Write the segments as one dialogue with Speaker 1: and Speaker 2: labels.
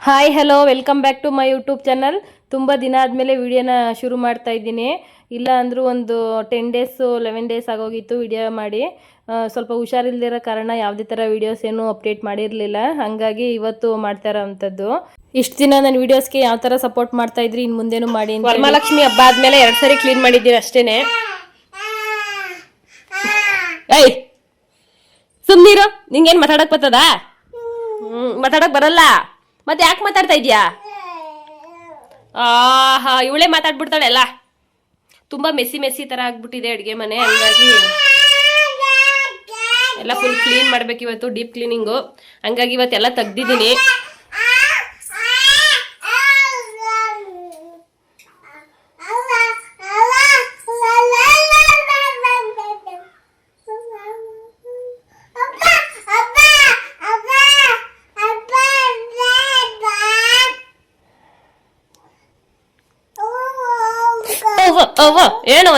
Speaker 1: Hi hello welcome back to my YouTube channel ತುಂಬ ದಿನ ಆದಮೇಲೆ ವಿಡಿಯೋನ ಶುರು ಮಾಡ್ತಾ ಇದ್ದೀನಿ. ಇಲ್ಲ ಅಂದರೂ ಒಂದು ಟೆನ್ ಡೇಸು ಲೆವೆನ್ ಡೇಸ್ ಆಗೋಗಿತ್ತು ವಿಡಿಯೋ ಮಾಡಿ. ಸ್ವಲ್ಪ ಹುಷಾರಿಲ್ದಿರೋ ಕಾರಣ ಯಾವುದೇ ಥರ ವೀಡಿಯೋಸ್ ಏನು ಅಪ್ಡೇಟ್ ಮಾಡಿರಲಿಲ್ಲ. ಹಾಗಾಗಿ ಇವತ್ತು ಮಾಡ್ತಾ ಇರೋವಂಥದ್ದು ಇಷ್ಟು ದಿನ ನನ್ನ ವೀಡಿಯೋಸ್ಗೆ ಯಾವ ಥರ ಸಪೋರ್ಟ್ ಮಾಡ್ತಾ ಇದ್ರಿ ಇನ್ನು ಮುಂದೇನು ಮಾಡಿ.
Speaker 2: ವರಮಹಾಲಕ್ಷ್ಮಿ ಹಬ್ಬ ಆದ್ಮೇಲೆ ಎರಡು ಸರಿ ಕ್ಲೀನ್ ಮಾಡಿದ್ದೀವಿ ಅಷ್ಟೇನೆ. ಏಯ್! ಸುಮ್ಮನಿರೋ ನಿಂಗೇನು ಮಾತಾಡಕ್ಕೆ ಬರ್ತದಾ? ಹ್ಞೂ ಮಾತಾಡಕ್ಕೆ ಬರಲ್ಲ. ಮತ್ತೆ ಯಾಕೆ ಮಾತಾಡ್ತಾ ಇದೆಯಾ ಆಹಾ, ಇವಳೇ ಮಾತಾಡ್ಬಿಡ್ತಾಳೆ ಅಲ್ಲ. ತುಂಬಾ ಮೆಸ್ಸಿ ಮೆಸ್ಸಿ ತರ ಆಗ್ಬಿಟ್ಟಿದೆ ಅಡ್ಗೆ ಮನೆ, ಹಂಗಾಗಿ ಎಲ್ಲ ಫುಲ್ ಕ್ಲೀನ್ ಮಾಡ್ಬೇಕು ಇವತ್ತು ಡೀಪ್ ಕ್ಲೀನಿಂಗು ಹಂಗಾಗಿ ಇವತ್ತೆಲ್ಲ ತೆಗ್ದಿದ್ದೀನಿ.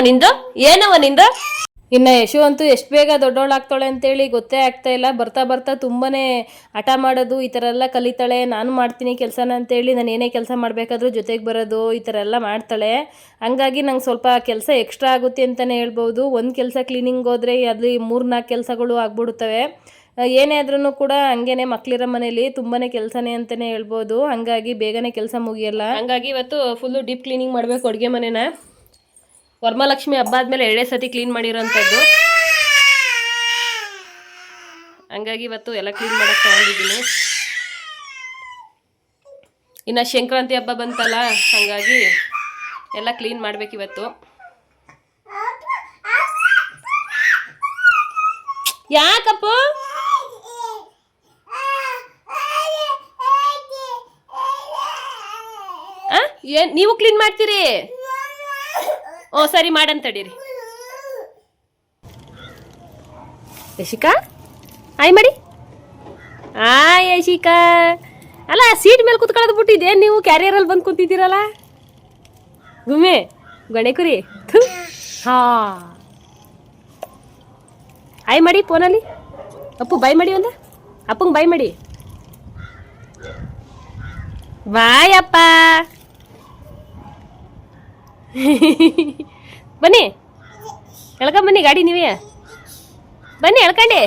Speaker 2: ನಿಂದು ಏನವ ನಿಂದು
Speaker 1: ಇನ್ನ ಯಶು ಅಂತೂ ಎಷ್ಟು ಬೇಗ ದೊಡ್ಡವಳಾಗ್ತಾಳೆ ಅಂತೇಳಿ ಗೊತ್ತೇ ಆಗ್ತಾ ಇಲ್ಲ. ಬರ್ತಾ ಬರ್ತಾ ತುಂಬಾನೇ ಹಠ ಮಾಡೋದು ಈ ಥರ ಎಲ್ಲ ಕಲಿತಾಳೆ. ನಾನು ಮಾಡ್ತೀನಿ ಕೆಲಸನ ಅಂತೇಳಿ ನಾನು ಏನೇ ಕೆಲಸ ಮಾಡಬೇಕಾದ್ರೂ ಜೊತೆಗೆ ಬರೋದು ಈ ಥರ ಎಲ್ಲ ಮಾಡ್ತಾಳೆ. ಹಂಗಾಗಿ ನಂಗೆ ಸ್ವಲ್ಪ ಕೆಲಸ ಎಕ್ಸ್ಟ್ರಾ ಆಗುತ್ತೆ ಅಂತಲೇ ಹೇಳ್ಬೋದು. ಒಂದು ಕೆಲಸ ಕ್ಲೀನಿಂಗ್ ಹೋದರೆ ಅಲ್ಲಿ ಮೂರು ನಾಲ್ಕು ಕೆಲಸಗಳು ಆಗ್ಬಿಡುತ್ತವೆ. ಏನೇ ಆದ್ರೂ ಕೂಡ ಹಂಗೇನೆ ಮಕ್ಳಿರೋ ಮನೇಲಿ ತುಂಬಾನೇ ಕೆಲಸನೇ ಅಂತಾನೆ ಹೇಳ್ಬೋದು. ಹಂಗಾಗಿ ಬೇಗನೆ ಕೆಲಸ ಮುಗಿಯಲ್ಲ.
Speaker 2: ಹಂಗಾಗಿ ಇವತ್ತು ಫುಲ್ಲು ಡೀಪ್ ಕ್ಲೀನಿಂಗ್ ಮಾಡಬೇಕು ಅಡುಗೆ ಮನೆನ. ವರಮಹಾಲಕ್ಷ್ಮಿ ಹಬ್ಬ ಆದ್ಮೇಲೆ ಎರಡೇ ಸತಿ ಕ್ಲೀನ್ ಮಾಡಿರೋಂಥದ್ದು. ಹಂಗಾಗಿ ಇವತ್ತು ಎಲ್ಲ ಕ್ಲೀನ್ ಮಾಡಕ್ಕೆ ತಗೊಂಡಿದ್ದೀನಿ. ಇನ್ನು ಸಂಕ್ರಾಂತಿ ಹಬ್ಬ ಬಂತಲ್ಲ, ಹಂಗಾಗಿ ಎಲ್ಲ ಕ್ಲೀನ್ ಮಾಡ್ಬೇಕು ಇವತ್ತು. ಯಾಕಪ್ಪ? ಏನ್, ನೀವು ಕ್ಲೀನ್ ಮಾಡ್ತೀರಿ? ಓ, ಸರಿ ಮಾಡಂತ ತಡೀರಿ ಯಶಿಕಾ? ಆಯ್ ಮಾಡಿ. ಆ ಯಶಿಕಾ. ಅಲ್ಲ ಸೀಟ್ ಮೇಲೆ ಕುತ್ಕೊಳ್ಳೋದು ಬಿಟ್ಟಿದೆ ನೀವು ಕ್ಯಾರಿಯರಲ್ಲಿ ಬಂದು ಕುಂತಿದ್ದೀರಲ್ಲ? ಗುಮ್ಮೆ, ಗಣೇಕುರಿ. ಹಾ. ಆಯ್ ಮಾಡಿ, ಫೋನಲ್ಲಿ. ಅಪ್ಪು ಬೈ ಮಾಡಿ ಒಂದು. ಅಪ್ಪಂಗೆ ಬೈ ಮಾಡಿ. ಬಾಯ್ ಅಪ್ಪ. ಬನ್ನಿ. ಎಳ್ಕೊಂಡ್ ಬನ್ನಿ ಗಾಡಿ ನೀವೇ. ಬನ್ನಿ ಎಳ್ಕಂಡಿ.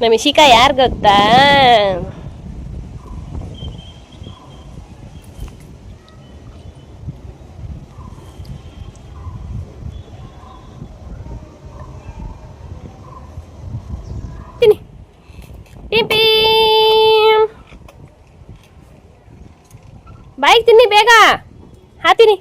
Speaker 2: ನಮ್ಮ ಇಶಿಕಾ ಯಾರು ಗೊತ್ತಾ ತಿನ್ನಿ ಟಿಮ್ ಟಿಮ್. ಬಾಯಿಗೆ ತಿನ್ನಿ ಬೇಗ. ಹಾತೀನಿ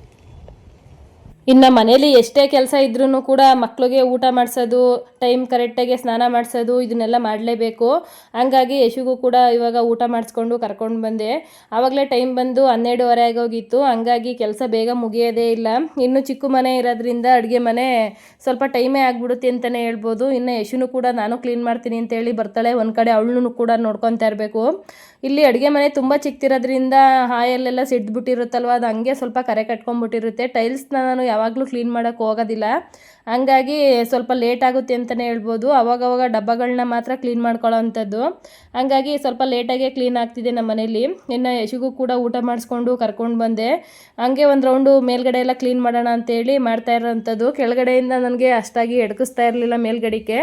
Speaker 1: ಇನ್ನು ಮನೇಲಿ ಎಷ್ಟೇ ಕೆಲಸ ಇದ್ರೂ ಕೂಡ ಮಕ್ಕಳಿಗೆ ಊಟ ಮಾಡಿಸೋದು ಟೈಮ್ ಕರೆಕ್ಟಾಗಿ ಸ್ನಾನ ಮಾಡಿಸೋದು, ಇದನ್ನೆಲ್ಲ ಮಾಡಲೇಬೇಕು. ಹಂಗಾಗಿ ಯಶುಗೂ ಕೂಡ ಇವಾಗ ಊಟ ಮಾಡಿಸ್ಕೊಂಡು ಕರ್ಕೊಂಡು ಬಂದೆ. ಆವಾಗಲೇ ಟೈಮ್ ಬಂದು ಹನ್ನೆರಡುವರೆ ಆಗೋಗಿತ್ತು. ಹಂಗಾಗಿ ಕೆಲಸ ಬೇಗ ಮುಗಿಯೋದೇ ಇಲ್ಲ. ಇನ್ನು ಚಿಕ್ಕ ಮನೆ ಇರೋದ್ರಿಂದ ಅಡುಗೆ ಮನೆ ಸ್ವಲ್ಪ ಟೈಮೇ ಆಗಿಬಿಡುತ್ತೆ ಅಂತಲೇ ಹೇಳ್ಬೋದು. ಇನ್ನು ಯಶುನು ಕೂಡ ನಾನು ಕ್ಲೀನ್ ಮಾಡ್ತೀನಿ ಅಂತೇಳಿ ಬರ್ತಾಳೆ. ಒಂದು ಕಡೆ ಅವಳನ್ನು ಕೂಡ ನೋಡ್ಕೊತಾ ಇರಬೇಕು. ಇಲ್ಲಿ ಅಡುಗೆ ಮನೆ ತುಂಬ ಚಿಕ್ಕದಿರೋದ್ರಿಂದ ಹಾಯಲ್ಲೆಲ್ಲ ಸಿಡ್ಬಿಟ್ಟಿರುತ್ತಲ್ವ ಅದು ಹಂಗೆ ಸ್ವಲ್ಪ ಕರೆ ಕಟ್ಕೊಂಡ್ಬಿಟ್ಟಿರುತ್ತೆ. ಟೈಲ್ಸ್ನ ನಾನು ಯಾವಾಗಲೂ ಕ್ಲೀನ್ ಮಾಡೋಕ್ಕೆ ಹೋಗೋದಿಲ್ಲ. ಹಂಗಾಗಿ ಸ್ವಲ್ಪ ಲೇಟ್ ಆಗುತ್ತೆ ಅಂತಲೇ ಹೇಳ್ಬೋದು. ಅವಾಗವಾಗ ಡಬ್ಬಗಳನ್ನ ಮಾತ್ರ ಕ್ಲೀನ್ ಮಾಡ್ಕೊಳ್ಳೋ ಅಂಥದ್ದು. ಹಂಗಾಗಿ ಸ್ವಲ್ಪ ಲೇಟಾಗೇ ಕ್ಲೀನ್ ಆಗ್ತಿದೆ ನಮ್ಮ ಮನೇಲಿ. ಇನ್ನು ಯಶಿಗೂ ಕೂಡ ಊಟ ಮಾಡಿಸ್ಕೊಂಡು ಕರ್ಕೊಂಡು ಬಂದೆ. ಹಂಗೆ ಒಂದು ರೌಂಡು ಮೇಲ್ಗಡೆ ಎಲ್ಲ ಕ್ಲೀನ್ ಮಾಡೋಣ ಅಂತೇಳಿ ಮಾಡ್ತಾ ಇರೋವಂಥದ್ದು ಕೆಳಗಡೆಯಿಂದ ನನಗೆ ಅಷ್ಟಾಗಿ ಎಡಕಿಸ್ತಾ ಇರಲಿಲ್ಲ ಮೇಲ್ಗಡೆಗೆ.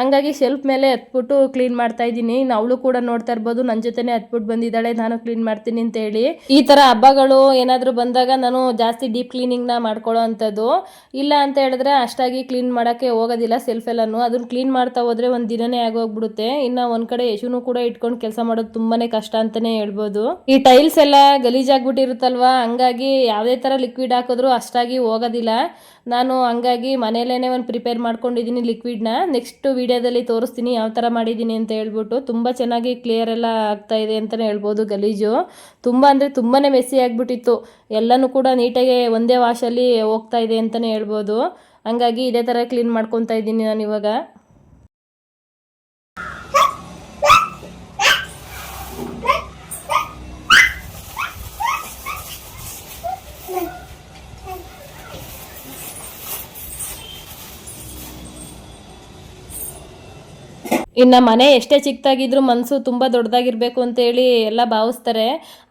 Speaker 1: ಹಂಗಾಗಿ ಶೆಲ್ಫ್ ಮೇಲೆ ಹತ್ಬಿಟ್ಟು ಕ್ಲೀನ್ ಮಾಡ್ತಾ ಇದ್ದೀನಿ. ಇನ್ನು ಅವಳು ಕೂಡ ನೋಡ್ತಾ ಇರ್ಬೋದು. ನನ್ನ ಜೊತೆನೇ ಹತ್ಬಿಟ್ಟು ಬಂದಿದ್ದಾಳೆ. ನಾನು ಕ್ಲೀನ್ ಮಾಡ್ತೀನಿ ಅಂತ ಹೇಳಿ. ಈ ಥರ ಹಬ್ಬಗಳು ಏನಾದರೂ ಬಂದಾಗ ನಾನು ಜಾಸ್ತಿ ಡೀಪ್ ಕ್ಲೀನಿಂಗ್ನ ಮಾಡ್ಕೊಳ್ಳೋ ಅಂಥದ್ದು. ಇಲ್ಲ ಅಂತ ಹೇಳಿದ್ರೆ ಅಷ್ಟಾಗಿ ಕ್ಲೀನ್ ಮಾಡೋಕ್ಕೆ ಹೋಗೋದಿಲ್ಲ ಸೆಲ್ಫ್ ಎಲ್ಲನು. ಅದನ್ನ ಕ್ಲೀನ್ ಮಾಡ್ತಾ ಹೋದರೆ ಒಂದು ದಿನನೇ ಆಗೋಗ್ಬಿಡುತ್ತೆ. ಇನ್ನು ಒಂದು ಕಡೆ ಯಶುನು ಕೂಡ ಇಟ್ಕೊಂಡು ಕೆಲಸ ಮಾಡೋದು ತುಂಬಾನೇ ಕಷ್ಟ ಅಂತಲೇ ಹೇಳ್ಬೋದು. ಈ ಟೈಲ್ಸ್ ಎಲ್ಲ ಗಲೀಜಾಗ್ಬಿಟ್ಟಿರುತ್ತಲ್ವಾ? ಹಂಗಾಗಿ ಯಾವುದೇ ಥರ ಲಿಕ್ವಿಡ್ ಹಾಕಿದ್ರು ಅಷ್ಟಾಗಿ ಹೋಗೋದಿಲ್ಲ. ನಾನು ಹಂಗಾಗಿ ಮನೇಲೇ ಒಂದು ಪ್ರಿಪೇರ್ ಮಾಡ್ಕೊಂಡಿದ್ದೀನಿ ಲಿಕ್ವಿಡ್ನ ನೆಕ್ಸ್ಟ್ ವಿಡಿಯೋದಲ್ಲಿ ತೋರಿಸ್ತೀನಿ ಯಾವ ಥರ ಮಾಡಿದ್ದೀನಿ ಅಂತ ಹೇಳ್ಬಿಟ್ಟು. ತುಂಬ ಚೆನ್ನಾಗಿ ಕ್ಲಿಯರ್ ಎಲ್ಲ ಆಗ್ತಾ ಇದೆ ಅಂತಲೇ ಹೇಳ್ಬೋದು ಗಲೀಜು. ತುಂಬ ಅಂದರೆ ತುಂಬಾ ಮೆಸ್ಸಿ ಆಗಿಬಿಟ್ಟಿತ್ತು. ಎಲ್ಲನೂ ಕೂಡ ನೀಟಾಗಿ ಒಂದೇ ವಾಶಲ್ಲಿ ಹೋಗ್ತಾ ಇದೆ ಅಂತಲೇ ಹೇಳ್ಬೋದು. ಹಂಗಾಗಿ ಇದೇ ಥರ ಕ್ಲೀನ್ ಮಾಡ್ಕೊತಾ ಇದ್ದೀನಿ ನಾನು ಇವಾಗ. ಇನ್ನು ಮನೆ ಎಷ್ಟೇ ಚಿಕ್ಕದಾಗಿದ್ರೂ ಮನಸ್ಸು ತುಂಬ ದೊಡ್ಡದಾಗಿರಬೇಕು ಅಂತೇಳಿ ಎಲ್ಲ ಭಾವಿಸ್ತಾರೆ.